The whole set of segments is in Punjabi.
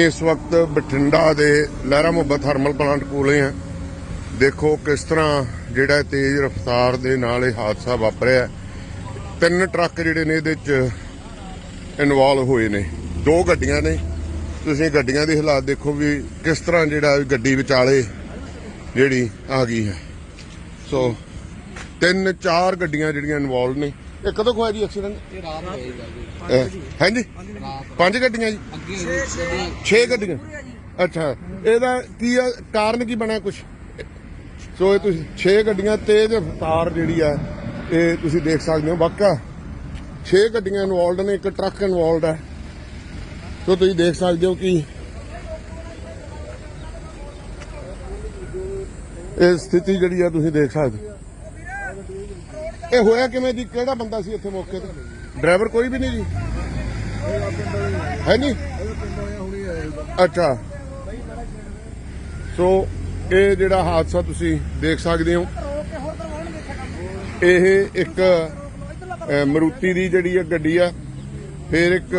ਇਸ ਵਕਤ ਬਠਿੰਡਾ ਦੇ ਲਹਿਰਾ ਮੁਹੱਬਤ ਥਰਮਲ ਪਲਾਂਟ ਕੋਲੇ ਆ। ਦੇਖੋ ਕਿਸ ਤਰ੍ਹਾਂ ਜਿਹੜਾ ਤੇਜ਼ ਰਫ਼ਤਾਰ ਦੇ ਨਾਲ ਇਹ ਹਾਦਸਾ ਵਾਪਰਿਆ। ਤਿੰਨ ਟਰੱਕ ਜਿਹੜੇ ਨੇ ਇਹਦੇ ਚ ਇਨਵੋਲਵ ਹੋਏ ਨੇ। ਦੋ ਗੱਡੀਆਂ ਨੇ। ਤੁਸੀਂ ਗੱਡੀਆਂ ਦੇ ਹਾਲਾਤ ਦੇਖੋ ਵੀ ਕਿਸ ਤਰ੍ਹਾਂ ਜਿਹੜਾ ਗੱਡੀ ਵਿਚਾਲੇ ਜਿਹੜੀ ਆ ਗਈ ਹੈ। ਸੋ ਤਿੰਨ ਚਾਰ ਗੱਡੀਆਂ ਜਿਹੜੀਆਂ ਇਨਵੋਲਵ ਨੇ। ਇਹ ਕਦੋਂ ਹੋਇਆ ਜੀ ਐਕਸੀਡੈਂਟ ਇਹ ਰਾਤ ਹੋਏਗਾ ਜੀ। ਹਾਂਜੀ? ਰਾਤ ਪੰਜ ਗੱਡੀਆਂ ਜੀ? ਅੱਗੇ ਜਿਹੜੀ 6 ਗੱਡੀਆਂ। ਅੱਛਾ। ਇਹਦਾ ਕੀ ਆ? ਕਾਰਨ ਕੀ ਬਣਿਆ ਕੁਛ? ਸੋ ਇਹ ਤੁਸੀਂ 6 ਗੱਡੀਆਂ ਤੇਜ਼ ਰਫ਼ਤਾਰ ਜਿਹੜੀ ਆ ਇਹ ਤੁਸੀਂ ਦੇਖ ਸਕਦੇ ਹੋ ਵਾਕਾ 6 ਗੱਡੀਆਂ ਇਨਵੋਲਡ ਨੇ ਇੱਕ ਟਰੱਕ ਇਨਵੋਲਡ ਹੈ ਸੋ ਤੁਸੀਂ ਦੇਖ ਸਕਦੇ ਹੋ ਕਿ ਇਹ ਸਥਿਤੀ ਜਿਹੜੀ ਆ ਤੁਸੀਂ ਦੇਖ ਸਕਦੇ ਹੋ। ਇਹ ਹੋਇਆ ਕਿਵੇਂ ਜੀ? ਕਿਹੜਾ ਬੰਦਾ ਸੀ ਇੱਥੇ ਮੌਕੇ ਤੇ? ਡਰਾਈਵਰ ਕੋਈ ਵੀ ਨਹੀਂ ਜੀ? ਹੈ ਨਹੀਂ ਅੱਛਾ। ਸੋ ਇਹ ਜਿਹੜਾ ਹਾਦਸਾ ਤੁਸੀਂ ਦੇਖ ਸਕਦੇ ਹੋ ਇਹ ਇੱਕ ਮਰੂਤੀ ਦੀ ਜਿਹੜੀ ਇਹ ਗੱਡੀ ਆ ਫਿਰ ਇੱਕ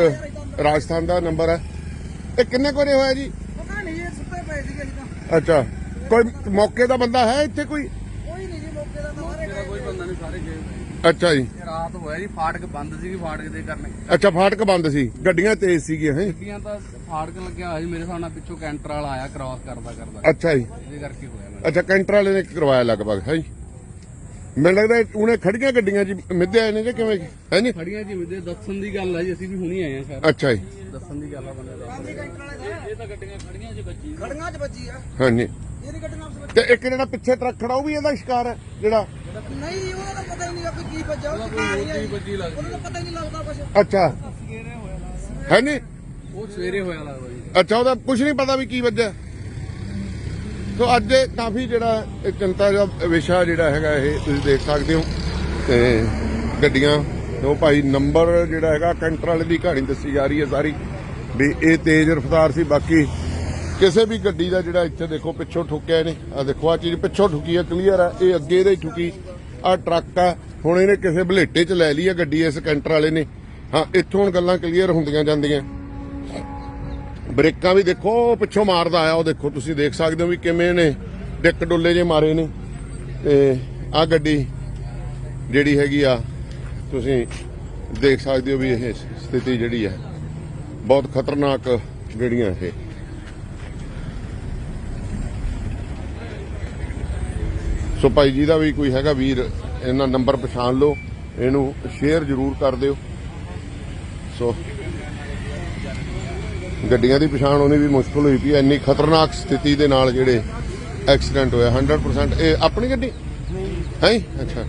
ਰਾਜਸਥਾਨ ਦਾ ਨੰਬਰ ਹੈ ਇਹ ਕਿੰਨੇ ਕੋਰੇ ਹੋਇਆ ਜੀ? ਪਤਾ ਨਹੀਂ ਇਹ ਸੁੱਤੇ ਪਏ ਸੀਗੇ ਅੱਛਾ। ਕੋਈ ਮੌਕੇ ਦਾ ਬੰਦਾ ਹੈ ਇੱਥੇ ਕੋਈ? ਕੋਈ ਨਹੀਂ ਜੀ ਮੌਕੇ ਦਾ ਤਾਂ ਸਾਰੇ ਮੇਰਾ ਕੋਈ ਬੰਦਾ ਨਹੀਂ ਸਾਰੇ ਗਏ ਹੋਏ। ਅੱਛਾ ਜੀ। ਇਹ ਰਾਤ ਹੋਇਆ ਜੀ ਫਾਟਕ ਬੰਦ ਸੀਗੀ ਫਾਟਕ ਦੇ ਕਰਨੇ। ਅੱਛਾ ਫਾਟਕ ਬੰਦ ਸੀ। ਗੱਡੀਆਂ ਤੇਜ਼ ਸੀਗੀਆਂ ਹੈ? ਗੱਡੀਆਂ ਤਾਂ ਫਾਟਕ ਲੱਗਿਆ ਹੋਇਆ ਸੀ ਮੇਰੇ ਹਿਸਾਬ ਨਾਲ ਪਿੱਛੋਂ ਕੈਂਟਰ ਵਾਲਾ ਆਇਆ ਕ੍ਰਾਸ ਕਰਦਾ ਕਰਦਾ। ਅੱਛਾ ਜੀ। ਇਹਦੇ ਕਰਕੇ ਹੋਇਆ। ਮੇਰਾ ਅੱਛਾ ਕੈਂਟਰ ਵਾਲੇ ਨੇ ਕਰਵਾਇਆ ਲਗਭਗ ਹੈ? ਜੀ ਮੈਨੂੰ ਲੱਗਦਾ ਇਹ ਉਹਨੇ ਖੜੀਆਂ ਗੱਡੀਆਂ 'ਚ ਮਿੱਧੇ ਆਏ ਨੇ ਕਿ ਕਿਵੇਂ? ਹੈ ਨਹੀਂ ਖੜੀਆਂ ਜਿਵੇਂ ਦੇ ਦੱਸਣ ਦੀ ਗੱਲ ਆ ਜੀ ਅਸੀਂ ਵੀ ਹੁਣੀ ਆਏ ਆ ਸ਼ਾਇਦ। ਅੱਛਾ ਜੀ। ਦੱਸਣ ਦੀ ਗੱਲ ਆ ਬੰਦੇ ਦਾ। ਦਾ। ਇਹ ਤਾਂ ਗੱਡੀਆਂ ਖੜੀਆਂ 'ਚ ਵੱਜੀ। ਖੜੀਆਂ 'ਚ ਵੱਜੀ ਆ। ਹਾਂਜੀ। ਇਹਦੀ ਗੱਡੀ ਨਾਲ ਤੇ ਇੱਕ ਜਿਹੜਾ ਪਿੱਛੇ ਟਰੱਕ ਖੜਾ ਉਹ ਵੀ ਇਹਦਾ ਸ਼ਿਕਾਰ ਹੈ ਜਿਹੜਾ? ਨਹੀਂ ਜੀ, ਉਹਦਾ ਤਾਂ ਪਤਾ ਹੀ ਨਹੀਂ ਆ ਵੀ ਕੀ ਵੱਜਾ ਉਹ ਕੀ ਵੱਜੀ ਲੱਗਦੀ। ਉਹਨੂੰ ਤਾਂ ਪਤਾ ਹੀ ਨਹੀਂ ਲੱਗਦਾ ਕੁਝ ਅੱਛਾ। ਹੈ ਨਹੀਂ ਉਹ ਸਵੇਰੇ ਹੋਇਆ ਲੱਗਦਾ ਜੀ। ਅੱਛਾ ਉਹਦਾ ਕੁਝ ਨਹੀਂ ਪਤਾ ਵੀ ਕੀ ਵੱਜਿਆ। ਸੋ ਅੱਜ ਇਹ ਕਾਫੀ ਜਿਹੜਾ ਚਿੰਤਾ ਦਾ ਵਿਸ਼ਾ ਜਿਹੜਾ ਹੈਗਾ ਇਹ ਤੁਸੀਂ ਦੇਖ ਸਕਦੇ ਹੋ। ਤੇ ਗੱਡੀਆਂ, ਉਹ ਭਾਈ ਨੰਬਰ ਜਿਹੜਾ ਹੈਗਾ, ਕੈਂਟਰ ਵਾਲੇ ਦੀ ਕਹਾਣੀ ਦੱਸੀ ਜਾ ਰਹੀ ਹੈ ਸਾਰੀ ਵੀ ਇਹ ਤੇਜ਼ ਰਫ਼ਤਾਰ ਸੀ। ਬਾਕੀ ਕਿਸੇ ਵੀ ਗੱਡੀ ਦਾ ਜਿਹੜਾ ਇੱਥੇ ਦੇਖੋ ਪਿੱਛੋਂ ਠੁੱਕਿਆ ਇਹਨੇ। ਆ ਦੇਖੋ ਆ ਚੀਜ਼ ਪਿੱਛੋਂ ਠੁਕੀ ਆ ਕਲੀਅਰ ਆ। ਇਹ ਅੱਗੇ ਇਹਦੇ ਠੁਕੀ। ਠੁੱਕੀ ਆ ਟਰੱਕ ਆ। ਹੁਣ ਇਹਨੇ ਕਿਸੇ ਬਲੇਟੇ 'ਚ ਲੈ ਲਈ ਆ ਗੱਡੀ, ਇਸ ਕੈਂਟਰ ਵਾਲੇ ਨੇ। ਹਾਂ, ਇੱਥੋਂ ਹੁਣ ਗੱਲਾਂ ਕਲੀਅਰ ਹੁੰਦੀਆਂ ਜਾਂਦੀਆਂ। ਬ੍ਰੇਕਾਂ ਵੀ ਦੇਖੋ ਪਿੱਛੋਂ ਮਾਰਦਾ ਆਇਆ, ਉਹ ਦੇਖੋ, ਤੁਸੀਂ ਦੇਖ ਸਕਦੇ ਹੋ ਵੀ ਕਿਵੇਂ ਨੇ, ਡਿੱਕ ਡੁੱਲੇ ਜੇ ਮਾਰੇ ਨੇ। ਤੇ ਆ ਗੱਡੀ ਜਿਹੜੀ ਹੈਗੀ ਆ, ਤੁਸੀਂ ਦੇਖ ਸਕਦੇ ਹੋ ਵੀ ਇਹ ਸਥਿਤੀ ਜਿਹੜੀ ਹੈ ਬਹੁਤ ਖਤਰਨਾਕ ਜਿਹੜੀਆਂ ਇਹ। ਸੋ ਭਾਈ ਜੀ ਦਾ ਵੀ ਕੋਈ ਹੈਗਾ ਵੀਰ, ਇਹਨਾਂ ਨੰਬਰ ਪਛਾਣ ਲਓ, ਇਹਨੂੰ ਸ਼ੇਅਰ ਜ਼ਰੂਰ ਕਰ ਦਿਓ। ਸੋ ਗੱਡੀਆਂ ਦੀ ਪਛਾਣ ਹੋਣੀ ਵੀ ਮੁਸ਼ਕਲ ਹੋਈ ਪਈ ਇੰਨੀ ਖਤਰਨਾਕ ਸਥਿਤੀ ਦੇ ਨਾਲ ਜਿਹੜੇ ਐਕਸੀਡੈਂਟ ਹੋਇਆ 100% ਇਹ ਆਪਣੀ ਗੱਡੀ? ਨਹੀਂ। ਹੈ ਅੱਛਾ।